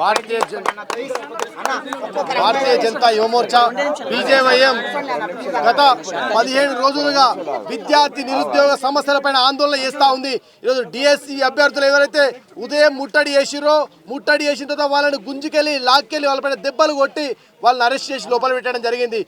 భారతీయ జన- భారతీయ జనతా యువమోర్చా బీజేవైఎం గత పదిహేను రోజులుగా విద్యార్థి నిరుద్యోగ సమస్యలపైన ఆందోళన చేస్తూ ఉంది. ఈరోజు డిఎస్సి అభ్యర్థులు ఎవరైతే ఉదయం ముట్టడి చేసిరో ముట్టడి చేసిన తర్వాత వాళ్ళని గుంజుకెళ్ళి లాక్కెళ్ళి వాళ్ళపైన దెబ్బలు కొట్టి వాళ్ళని అరెస్ట్ చేసి లోపల పెట్టడం జరిగింది.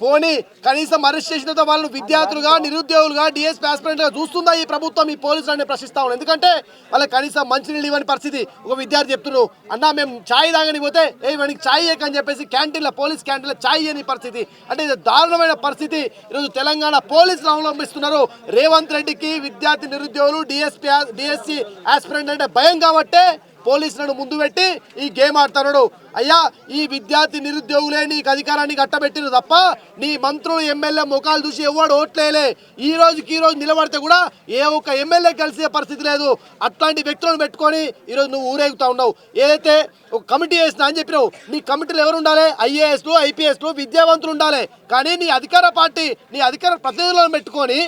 పోనీ కనీసం అరెస్ట్ చేసినతో వాళ్ళు విద్యార్థులుగా నిరుద్యోగులుగా డిఎస్పీ ఆస్పిరెంట్గా చూస్తుందా ఈ ప్రభుత్వం? ఈ పోలీసులని ప్రశ్నిస్తా ఉన్నాను ఎందుకంటే వాళ్ళకి కనీసం మంచినీళ్ళు ఇవ్వని పరిస్థితి ఒక విద్యార్థి చెప్తున్నారు. అన్నా మేము ఛాయ్ తాగని పోతే ఏ మనకి ఛాయ్ అని చెప్పేసి క్యాంటీన్లో పోలీస్ క్యాంటీన్లో ఛాయ్ అని పరిస్థితి. అంటే ఇది దారుణమైన పరిస్థితి. ఈరోజు తెలంగాణ పోలీసులు అవలంబిస్తున్నారు. రేవంత్ రెడ్డికి విద్యార్థి నిరుద్యోగులు డిఎస్పీ డిఎస్సి ఆస్పిరెంట్ అంటే భయం కాబట్టే పోలీసులను ముందు పెట్టి ఈ గేమ్ ఆడుతున్నాడు అయ్యా ఈ విద్యార్థి నిరుద్యోగులే నీకు అధికారాన్ని కట్టబెట్టిరు తప్ప నీ మంత్రులు ఎమ్మెల్యే ముఖాలు చూసి ఎవడు ఓట్లేలే ఈ రోజుకి ఈ రోజు నిలబడితే కూడా ఏ ఒక్క ఎమ్మెల్యే కలిసే పరిస్థితి లేదు. అట్లాంటి వ్యక్తులను పెట్టుకొని ఈరోజు నువ్వు ఊరేగుతా ఉన్నావు. ఏదైతే ఒక కమిటీ వేసినా అని చెప్పినావు నీ కమిటీలు ఎవరు ఉండాలి? ఐఏఎస్లు ఐపీఎస్లు విద్యావంతులు ఉండాలి. కానీ నీ అధికార పార్టీ నీ అధికార ప్రతినిధులను పెట్టుకొని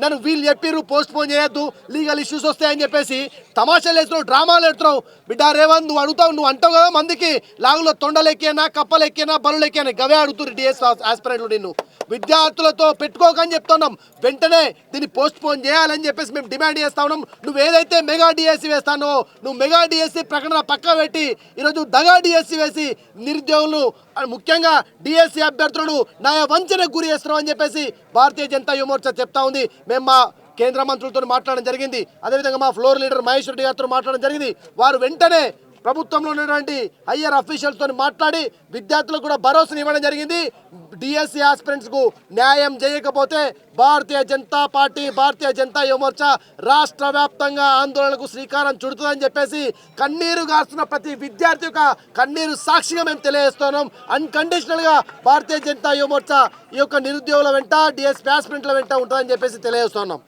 నన్ను వీళ్ళు చెప్పిర్రు పోస్ట్ పోన్ చేయొద్దు లీగల్ ఇష్యూస్ వస్తాయని చెప్పేసి తమాషాలు వేస్తున్నావు డ్రామాలు ఎడుతున్నావు బిడ్డ రేవంత్ నువ్వు అడుగుతావు నువ్వు అంటావు కదా మందికి. లాగులో తొండలెక్కేనా కప్పలెక్కేనా బరులెక్కేనా గవే అడుగుతున్నారు డిఎస్ ఆస్పిరెంట్లు నిన్ను. విద్యార్థులతో పెట్టుకోకని చెప్తున్నాం. వెంటనే దీన్ని పోస్ట్ పోన్ చేయాలని చెప్పేసి మేము డిమాండ్ చేస్తా ఉన్నాం. నువ్వు ఏదైతే మెగా డిఎస్సి వేస్తానో నువ్వు మెగా డిఎస్సి ప్రకటన పక్క పెట్టి ఈరోజు దగా డిఎస్సి వేసి నిరుద్యోగులు ముఖ్యంగా డిఎస్సి అభ్యర్థులను నా వంచనకు గురి చేస్తున్నావు అని చెప్పేసి భారతీయ జనతా యువమోర్చా చెప్తా ఉంది. మేము మా కేంద్ర మంత్రులతో మాట్లాడడం జరిగింది. అదేవిధంగా మా ఫ్లోర్ లీడర్ మహేష్ రెడ్డి గారితో మాట్లాడడం జరిగింది. వారు వెంటనే ప్రభుత్వంలో ఉన్నటువంటి హయ్యర్ అఫీషియల్స్తో మాట్లాడి విద్యార్థులకు కూడా భరోసాను ఇవ్వడం జరిగింది. డిఎస్సి ఆస్పిరెంట్స్కు న్యాయం చేయకపోతే భారతీయ జనతా పార్టీ భారతీయ జనతా యువమోర్చా రాష్ట్ర వ్యాప్తంగా ఆందోళనకు శ్రీకారం చుడుతుందని చెప్పేసి కన్నీరు గారుస్తున్న ప్రతి విద్యార్థి యొక్క కన్నీరు సాక్షిగా మేము తెలియజేస్తున్నాం. అన్కండిషనల్గా భారతీయ జనతా యువమోర్చా ఈ యొక్క నిరుద్యోగుల వెంట డిఎస్పీ ఆస్పిరెంట్ల వెంట ఉంటుందని చెప్పేసి తెలియజేస్తున్నాం.